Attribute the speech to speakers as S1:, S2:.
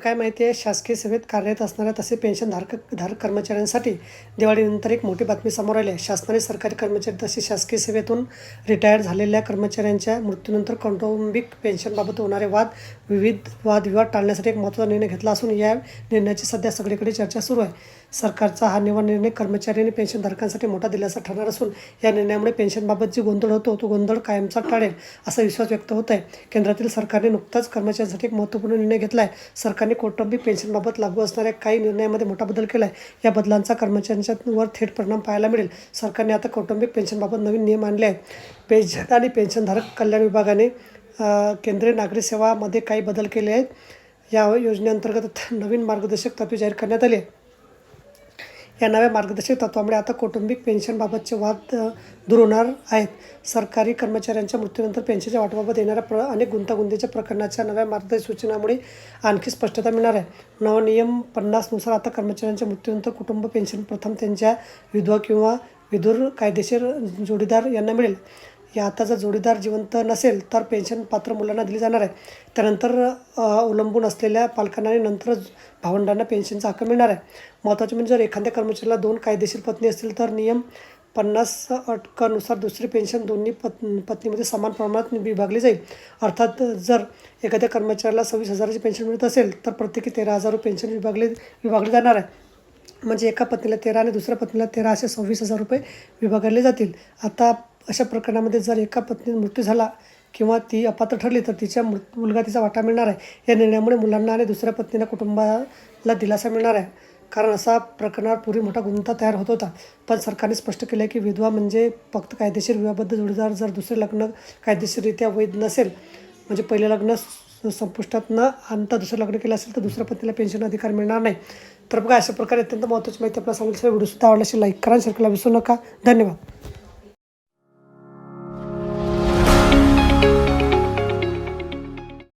S1: काय माहिती आहे शासकीय सेवेत कार्यरत असणाऱ्या तसे पेन्शन धारक धारक कर्मचाऱ्यांसाठी दिवाळीनंतर एक मोठी बातमी समोर आली आहे. शासनाने सरकारी कर्मचारी तसे शासकीय सेवेतून रिटायर झालेल्या कर्मचाऱ्यांच्या मृत्यूनंतर कौटुंबिक पेन्शनबाबत होणारे वाद विविध वादविवाद टाळण्यासाठी एक महत्त्वाचा निर्णय घेतला असून या निर्णयाची सध्या सगळीकडे चर्चा सुरू आहे. सरकारचा हा निवड निर्णय कर्मचारी आणि पेन्शनधारकांसाठी मोठा दिलासा ठरणार असून या निर्णयामुळे पेन्शनबाबत जी गोंधळ होतो तो गोंधळ कायमचा टाळेल असा विश्वास व्यक्त होत आहे. केंद्रातील सरकारने नुकताच कर्मचाऱ्यांसाठी एक महत्त्वपूर्ण निर्णय घेतला आहे सरकारने कौटुंबिक पेन्शनबाबत लागू असणाऱ्या काही निर्णयामध्ये मोठा बदल केला आहे या बदलांचा कर्मचाऱ्यांच्यावर थेट परिणाम पाहायला मिळेल. सरकारने आता कौटुंबिक पेन्शनबाबत नवीन नियम आणले आहेत. पेन्शन आणि पेन्शनधारक कल्याण विभागाने केंद्रीय नागरी सेवामध्ये काही बदल केले आहेत. या योजनेअंतर्गत नवीन मार्गदर्शक तत्वे जाहीर करण्यात आली आहे या नव्या मार्गदर्शक तत्वामुळे आता कौटुंबिक पेन्शनबाबतचे वाद दूर होणार आहेत. सरकारी कर्मचाऱ्यांच्या मृत्यूनंतर पेन्शनच्या वाटपाबाबत येणाऱ्या प्र अनेक गुंतागुंतीच्या प्रकरणाच्या नव्या मार्गदर्शक सूचनामुळे आणखी स्पष्टता मिळणार आहे. नवनियम पन्नासनुसार आता कर्मचाऱ्यांच्या मृत्यूनंतर कुटुंब पेन्शन प्रथम त्यांच्या विधवा किंवा विधुर कायदेशीर जोडीदार यांना मिळेल. या आता जर जोडीदार जिवंत नसेल तर पेन्शन पात्र मुलांना दिली जाणार आहे. त्यानंतर अवलंबून असलेल्या पालकांना आणि नंतरच भावंडांना पेन्शनचा हक्क मिळणार आहे. महत्त्वाचे म्हणजे जर एखाद्या कर्मचाऱ्याला दोन कायदेशीर पत्नी असतील तर नियम पन्नास अटकानुसार दुसरी पेन्शन दोन्ही पत् पत्नीमध्ये समान प्रमाणात विभागली जाईल. अर्थात जर एखाद्या कर्मचाऱ्याला सव्वीस हजाराची पेन्शन मिळत असेल तर प्रत्येकी तेरा हजार रुपये पेन्शन विभागले विभागली जाणार आहे. म्हणजे एका पत्नीला तेरा आणि दुसऱ्या पत्नीला तेरा असे सव्वीस हजार रुपये विभागले जातील. आता अशा प्रकरणामध्ये जर एका पत्नीचा मृत्यू झाला किंवा ती अपात्र ठरली तर तिच्या मृत मुलगा तिचा वाटा मिळणार आहे. या निर्णयामुळे मुलांना आणि दुसऱ्या पत्नीला कुटुंबाला दिलासा मिळणार आहे. कारण असा प्रकरणावर पूर्वी मोठा गुंता तयार होत होता. पण सरकारने स्पष्ट केलं आहे की विधवा म्हणजे फक्त कायदेशीर विवाहबद्ध जोडीदार जर दुसरे लग्न कायदेशीररित्या वैध नसेल म्हणजे पहिले लग्न संपुष्टात न आणता दुसरं लग्न केलं असेल तर दुसऱ्या पत्नीला पेन्शन अधिकार मिळणार नाही. तर बघा अशा प्रकारे अत्यंत महत्त्वाची माहिती आपल्याला सांगितलं. व्हिडिओसुद्धा आवडल्याशी लाईक करा शेअर करायला विसरू नका. धन्यवाद.